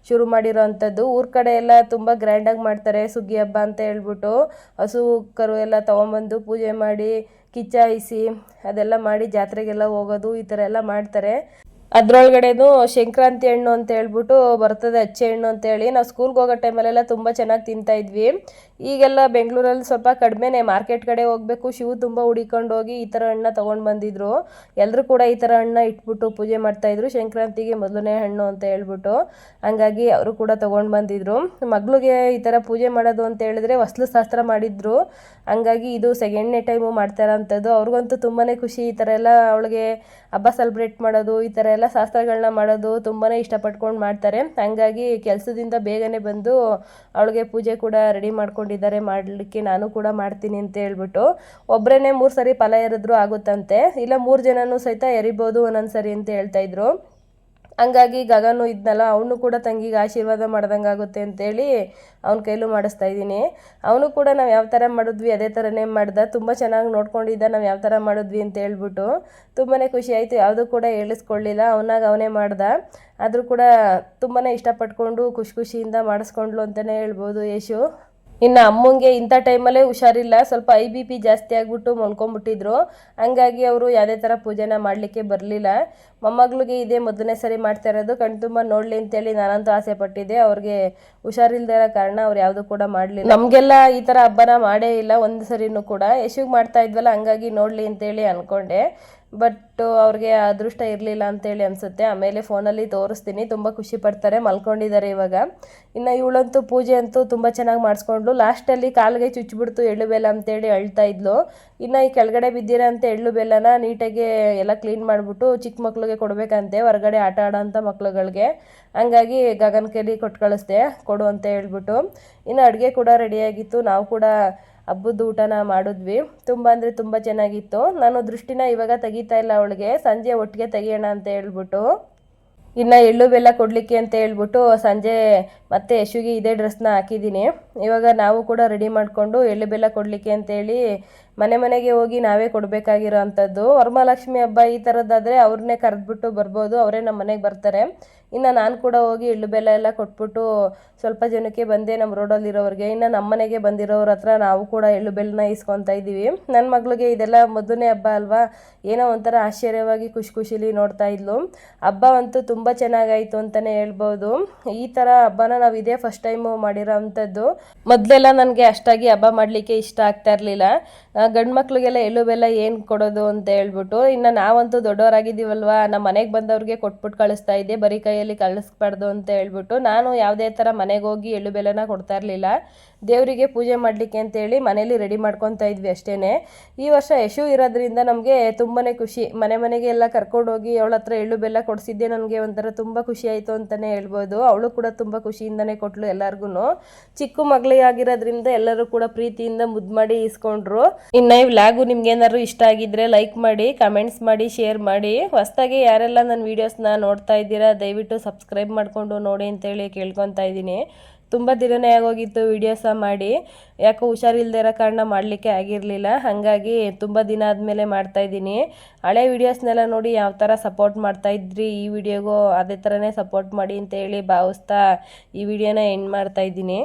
Speaker 1: ಶುರು ಮಾಡಿರೋ ಅಂಥದ್ದು ಊರ ಕಡೆ ಎಲ್ಲ ತುಂಬ ಗ್ರ್ಯಾಂಡಾಗಿ ಮಾಡ್ತಾರೆ. ಸುಗ್ಗಿ ಹಬ್ಬ ಅಂತ ಹೇಳ್ಬಿಟ್ಟು ಹಸು ಕರು ಎಲ್ಲ ತೊಗೊಂಬಂದು ಪೂಜೆ ಮಾಡಿ ಕಿಚ್ಚಾಯಿಸಿ ಅದೆಲ್ಲ ಮಾಡಿ ಜಾತ್ರೆಗೆಲ್ಲ ಹೋಗೋದು ಈ ಥರ ಎಲ್ಲ ಮಾಡ್ತಾರೆ. ಅದ್ರೊಳಗಡೆನು ಸಂಕ್ರಾಂತಿ ಹಣ್ಣು ಅಂತ ಹೇಳ್ಬಿಟ್ಟು ಬರ್ತದೆ ಅಚ್ಚೆ ಹಣ್ಣು ಅಂತೇಳಿ ನಾವು ಸ್ಕೂಲ್ಗೆ ಹೋಗೋ ಟೈಮಲ್ಲೆಲ್ಲ ತುಂಬ ಚೆನ್ನಾಗಿ ತಿಂತಾ ಇದ್ವಿ. ಈಗೆಲ್ಲ ಬೆಂಗಳೂರಲ್ಲಿ ಸ್ವಲ್ಪ ಕಡಿಮೆನೇ ಮಾರ್ಕೆಟ್ ಕಡೆ ಹೋಗಬೇಕು. ಶಿವು ತುಂಬ ಹುಡಿಕೊಂಡು ಹೋಗಿ ಈ ಥರ ಹಣ್ಣ ತೊಗೊಂಡು ಬಂದಿದ್ರು. ಎಲ್ಲರೂ ಕೂಡ ಈ ಥರ ಹಣ್ಣ ಇಟ್ಬಿಟ್ಟು ಪೂಜೆ ಮಾಡ್ತಾಯಿದ್ರು ಸಂಕ್ರಾಂತಿಗೆ ಮೊದಲನೇ ಹಣ್ಣು ಅಂತ ಹೇಳ್ಬಿಟ್ಟು ಹಂಗಾಗಿ ಅವರು ಕೂಡ ತೊಗೊಂಡು ಬಂದಿದ್ರು. ಮಗಳಿಗೆ ಈ ಥರ ಪೂಜೆ ಮಾಡೋದು ಅಂತ ಹೇಳಿದ್ರೆ ಹೊಸ್ಲು ಶಾಸ್ತ್ರ ಮಾಡಿದ್ರು. ಹಂಗಾಗಿ ಇದು ಸೆಕೆಂಡ್ನೇ ಟೈಮು ಮಾಡ್ತಾರಂಥದ್ದು ಅವ್ರಿಗಂತೂ ತುಂಬಾ ಖುಷಿ. ಈ ಥರ ಎಲ್ಲ ಅವಳಿಗೆ ಹಬ್ಬ ಸೆಲೆಬ್ರೇಟ್ ಮಾಡೋದು, ಈ ಥರ ಎಲ್ಲ ಶಾಸ್ತ್ರಗಳನ್ನ ಮಾಡೋದು ತುಂಬಾ ಇಷ್ಟಪಟ್ಕೊಂಡು ಮಾಡ್ತಾರೆ. ಹಂಗಾಗಿ ಕೆಲಸದಿಂದ ಬೇಗನೆ ಬಂದು ಅವಳಿಗೆ ಪೂಜೆ ಕೂಡ ರೆಡಿ ಮಾಡ್ಕೊಂಡಿದ್ದಾರೆ. ಮಾಡಲಿಕ್ಕೆ ನಾನು ಕೂಡ ಮಾಡ್ತೀನಿ ಅಂತ ಹೇಳ್ಬಿಟ್ಟು ಒಬ್ಬರೇ ಮೂರು ಸರಿ ಫಲ ಎರೆದ್ರು ಆಗುತ್ತಂತೆ. ಇಲ್ಲ ಮೂರು ಜನನೂ ಸಹಿತ ಎರಿಬೋದು ಒಂದೊಂದು ಸರಿ ಅಂತ ಹೇಳ್ತಾ ಇದ್ರು. ಹಂಗಾಗಿ ಗಗನು ಇದ್ನಲ್ಲ, ಅವನು ಕೂಡ ತಂಗಿಗೆ ಆಶೀರ್ವಾದ ಮಾಡ್ದಂಗೆ ಆಗುತ್ತೆ ಅಂತೇಳಿ ಅವನ ಕೈಲೂ ಮಾಡಿಸ್ತಾ ಇದ್ದೀನಿ. ಅವನು ಕೂಡ ನಾವು ಯಾವ ಥರ ಮಾಡಿದ್ವಿ, ಅದೇ ಥರನೇ ಮಾಡ್ದ. ತುಂಬ ಚೆನ್ನಾಗಿ ನೋಡ್ಕೊಂಡಿದ್ದ, ನಾವು ಯಾವ ಥರ ಮಾಡಿದ್ವಿ ಅಂತ ಹೇಳ್ಬಿಟ್ಟು ತುಂಬಾ ಖುಷಿ ಆಯಿತು. ಯಾವುದೂ ಕೂಡ ಹೇಳಿಸ್ಕೊಳ್ಳಿಲ್ಲ ಅವನಾಗ ಅವನೇ ಮಾಡ್ದ. ಆದರೂ ಕೂಡ ತುಂಬಾ ಇಷ್ಟಪಟ್ಕೊಂಡು ಖುಷಿ ಖುಷಿಯಿಂದ ಮಾಡಿಸ್ಕೊಂಡ್ಲು ಅಂತಲೇ ಹೇಳ್ಬೋದು ಯಶು. ಇನ್ನು ಅಮ್ಮಂಗೆ ಇಂಥ ಟೈಮಲ್ಲೇ ಹುಷಾರಿಲ್ಲ, ಸ್ವಲ್ಪ ಐ ಬಿ ಪಿ ಜಾಸ್ತಿ ಆಗಿಬಿಟ್ಟು ಮಲ್ಕೊಂಬಿಟ್ಟಿದ್ರು. ಹಂಗಾಗಿ ಅವರು ಯಾವುದೇ ಥರ ಪೂಜೆನ ಮಾಡಲಿಕ್ಕೆ ಬರಲಿಲ್ಲ. ಮೊಮ್ಮಗಳಿಗೆ ಇದೇ ಮೊದಲನೇ ಸರಿ ಮಾಡ್ತಾ ಇರೋದು. ಕಣ್ತುಂಬ ನೋಡಲಿ ಅಂತೇಳಿ ನಾನಂತೂ ಆಸೆ ಪಟ್ಟಿದ್ದೆ. ಅವ್ರಿಗೆ ಹುಷಾರಿಲ್ದೇ ಇರೋ ಕಾರಣ ಅವ್ರು ಯಾವುದು ಕೂಡ ಮಾಡಲಿಲ್ಲ. ನಮಗೆಲ್ಲ ಈ ಥರ ಹಬ್ಬನ ಮಾಡೇ ಇಲ್ಲ, ಒಂದು ಸರಿನೂ ಕೂಡ. ಯಶುಗೆ ಮಾಡ್ತಾ ಇದ್ವಲ್ಲ, ಹಂಗಾಗಿ ನೋಡಲಿ ಅಂತೇಳಿ ಅಂದ್ಕೊಂಡೆ ಬಟ್ ಅವ್ರಿಗೆ ಅದೃಷ್ಟ ಇರಲಿಲ್ಲ ಅಂತೇಳಿ ಅನಿಸುತ್ತೆ. ಆಮೇಲೆ ಫೋನಲ್ಲಿ ತೋರಿಸ್ತೀನಿ. ತುಂಬ ಖುಷಿ ಪಡ್ತಾರೆ. ಮಲ್ಕೊಂಡಿದ್ದಾರೆ ಇವಾಗ. ಇನ್ನು ಇವಳಂತೂ ಪೂಜೆ ಅಂತೂ ತುಂಬ ಚೆನ್ನಾಗಿ ಮಾಡಿಸ್ಕೊಂಡ್ಲು ಲಾಸ್ಟಲ್ಲಿ ಕಾಲಿಗೆ ಚುಚ್ಚಿಬಿಡ್ತು ಎಳ್ಳು ಬೆಲ್ಲ ಅಂತೇಳಿ ಅಳ್ತಾ ಇದ್ಲು. ಇನ್ನು ಈ ಕೆಳಗಡೆ ಬಿದ್ದಿರೋಂಥ ಎಳ್ಳು ಬೆಲ್ಲನ ನೀಟಾಗಿ ಎಲ್ಲ ಕ್ಲೀನ್ ಮಾಡಿಬಿಟ್ಟು ಚಿಕ್ಕ ಮಕ್ಳಿಗೆ ಕೊಡಬೇಕಂತೆ. ಹೊರಗಡೆ ಆಟ ಆಡೋಂಥ ಮಕ್ಳುಗಳಿಗೆ. ಹಂಗಾಗಿ ಗಗನ್ ಕೈಲಿ ಕೊಟ್ಟು ಕಳಿಸ್ದೆ. ಕೊಡು ಅಂತ ಹೇಳ್ಬಿಟ್ಟು. ಇನ್ನು ಅಡುಗೆ ಕೂಡ ರೆಡಿಯಾಗಿತ್ತು ನಾವು ಕೂಡ ಹಬ್ಬದ ಊಟನ ಮಾಡಿದ್ವಿ. ತುಂಬ ಅಂದರೆ ತುಂಬ ಚೆನ್ನಾಗಿತ್ತು. ನಾನು ದೃಷ್ಟಿನ ಇವಾಗ ತೆಗಿತಾ ಇಲ್ಲ ಅವಳಿಗೆ. ಸಂಜೆ ಒಟ್ಟಿಗೆ ತೆಗಿಯೋಣ ಅಂತ ಹೇಳ್ಬಿಟ್ಟು, ಇನ್ನು ಎಳ್ಳು ಬೆಲ್ಲ ಕೊಡಲಿಕ್ಕೆ ಅಂತ ಹೇಳ್ಬಿಟ್ಟು ಸಂಜೆ ಮತ್ತೆ ಯಶುಗೆ ಇದೇ ಡ್ರೆಸ್ನ ಹಾಕಿದ್ದೀನಿ. ಇವಾಗ ನಾವು ಕೂಡ ರೆಡಿ ಮಾಡಿಕೊಂಡು ಎಳ್ಳು ಬೆಲ್ಲ ಕೊಡಲಿಕ್ಕೆ ಅಂತೇಳಿ ಮನೆ ಮನೆಗೆ ಹೋಗಿ ನಾವೇ ಕೊಡಬೇಕಾಗಿರೋ ಅಂಥದ್ದು. ವರಮಹಾಲಕ್ಷ್ಮಿ ಹಬ್ಬ ಈ ಥರದ್ದಾದರೆ ಅವ್ರನ್ನೇ ಕರೆದ್ಬಿಟ್ಟು ಬರ್ಬೋದು. ಅವರೇ ನಮ್ಮ ಮನೆಗೆ ಬರ್ತಾರೆ. ಇನ್ನು ನಾನು ಕೂಡ ಹೋಗಿ ಎಳ್ಳು ಬೆಲ್ಲ ಎಲ್ಲ ಕೊಟ್ಬಿಟ್ಟು ಸ್ವಲ್ಪ ಜನಕ್ಕೆ ಬಂದೆ ನಮ್ಮ ರೋಡಲ್ಲಿರೋರಿಗೆ, ಇನ್ನು ನಮ್ಮ ಮನೆಗೆ ಬಂದಿರೋರ ಹತ್ರ ನಾವು ಕೂಡ ಎಳ್ಳು ಬೆಲ್ಲನ ಇಸ್ಕೊತಾ ಇದ್ದೀವಿ. ನನ್ನ ಮಗಳಿಗೆ ಇದೆಲ್ಲ ಮೊದಲನೇ ಹಬ್ಬ ಅಲ್ವಾ? ಏನೋ ಒಂಥರ ಆಶ್ಚರ್ಯವಾಗಿ ಖುಷಿ ಖುಷಿಲಿ ನೋಡ್ತಾ ಇದ್ಲು. ಹಬ್ಬ ಅಂತೂ ತುಂಬ ಚೆನ್ನಾಗಾಯಿತು ಅಂತಲೇ ಹೇಳ್ಬೋದು. ಈ ಥರ ಹಬ್ಬನ ನಾವು ಇದೇ ಫಸ್ಟ್ ಟೈಮು ಮಾಡಿರೋ ಅಂಥದ್ದು. ಮೊದಲೆಲ್ಲ ನನಗೆ ಅಷ್ಟಾಗಿ ಹಬ್ಬ ಮಾಡಲಿಕ್ಕೆ ಇಷ್ಟ ಆಗ್ತಾ ಇರಲಿಲ್ಲ. ಗಂಡು ಮಕ್ಳಿಗೆಲ್ಲ ಎಳ್ಳು ಬೆಲ್ಲ ಏನು ಕೊಡೋದು ಅಂತ ಹೇಳ್ಬಿಟ್ಟು, ಇನ್ನು ನಾವಂತೂ ದೊಡ್ಡವರಾಗಿದ್ದೀವಲ್ವಾ? ನಮ್ಮ ಮನೆಗೆ ಬಂದವ್ರಿಗೆ ಕೊಟ್ಬಿಟ್ಟು ಕಳಿಸ್ತಾ ಇದ್ದೆ, ಬರೀ ಕೈಯಲ್ಲಿ ಕಳಿಸ್ಬಾರ್ದು ಅಂತ ಹೇಳ್ಬಿಟ್ಟು, ನಾನು ಯಾವುದೇ ಥರ ಮನೆಗೆ ಹೋಗಿ ಎಳ್ಳು ಬೆಲ್ಲನ ಕೊಡ್ತಾ ಇರಲಿಲ್ಲ. ದೇವರಿಗೆ ಪೂಜೆ ಮಾಡಲಿಕ್ಕೆ ಅಂತೇಳಿ ಮನೇಲಿ ರೆಡಿ ಮಾಡ್ಕೊತಾ ಇದ್ವಿ ಅಷ್ಟೇ ಈ ವರ್ಷ ಯಶು ಇರೋದ್ರಿಂದ ನಮಗೆ ತುಂಬಾ ಖುಷಿ. ಮನೆ ಮನೆಗೆ ಎಲ್ಲ ಕರ್ಕೊಂಡು ಹೋಗಿ ಅವಳ ಹತ್ರ ಎಳ್ಳು ಬೆಲ್ಲ ಕೊಡಿಸಿದ್ದೆ ನನಗೆ ಒಂಥರ ತುಂಬ ಖುಷಿ ಆಯಿತು ಅಂತಲೇ ಹೇಳ್ಬೋದು. ಅವಳು ಕೂಡ ತುಂಬ ಖುಷಿಯಿಂದನೇ ಕೊಟ್ಲು ಎಲ್ಲರಿಗೂ ಚಿಕ್ಕ ಮಗಳೇ ಆಗಿರೋದ್ರಿಂದ ಎಲ್ಲರೂ ಕೂಡ ಪ್ರೀತಿಯಿಂದ ಮುದ್ದು ಮಾಡಿ ಇಸ್ಕೊಂಡ್ರು ಇನ್ನು ಈ ವ್ಲಾಗು ನಿಮ್ಗೆ ಏನಾದ್ರು ಇಷ್ಟ ಆಗಿದ್ರೆ ಲೈಕ್ ಮಾಡಿ, ಕಮೆಂಟ್ಸ್ ಮಾಡಿ, ಶೇರ್ ಮಾಡಿ. ಹೊಸ್ದಾಗಿ ಯಾರೆಲ್ಲ ನನ್ನ ವೀಡಿಯೋಸ್ನ ನೋಡ್ತಾ ಇದ್ದೀರಾ, ದಯವಿಟ್ಟು ಸಬ್ಸ್ಕ್ರೈಬ್ ಮಾಡಿಕೊಂಡು ನೋಡಿ ಅಂತೇಳಿ ಕೇಳ್ಕೊತಾ ಇದ್ದೀನಿ. ತುಂಬ ದಿನನೇ ಆಗೋಗಿತ್ತು ವೀಡಿಯೋಸ ಮಾಡಿ. ಯಾಕೋ ಹುಷಾರಿಲ್ದೇ ಇರೋ ಕಾರಣ ಮಾಡಲಿಕ್ಕೆ ಆಗಿರಲಿಲ್ಲ. ಹಾಗಾಗಿ ತುಂಬ ದಿನ ಆದಮೇಲೆ ಮಾಡ್ತಾಯಿದ್ದೀನಿ ಹಳೆ ವೀಡಿಯೋಸ್ನೆಲ್ಲ ನೋಡಿ ಯಾವ ಥರ ಸಪೋರ್ಟ್ ಮಾಡ್ತಾ ಇದ್ರಿ? ಈ ವಿಡಿಯೋಗೂ ಅದೇ ಥರನೇ ಸಪೋರ್ಟ್ ಮಾಡಿ ಅಂತ ಹೇಳಿ ಭಾವಿಸ್ತಾ ಈ ವಿಡಿಯೋನ ಎಂಡ್ ಮಾಡ್ತಾ ಇದ್ದೀನಿ.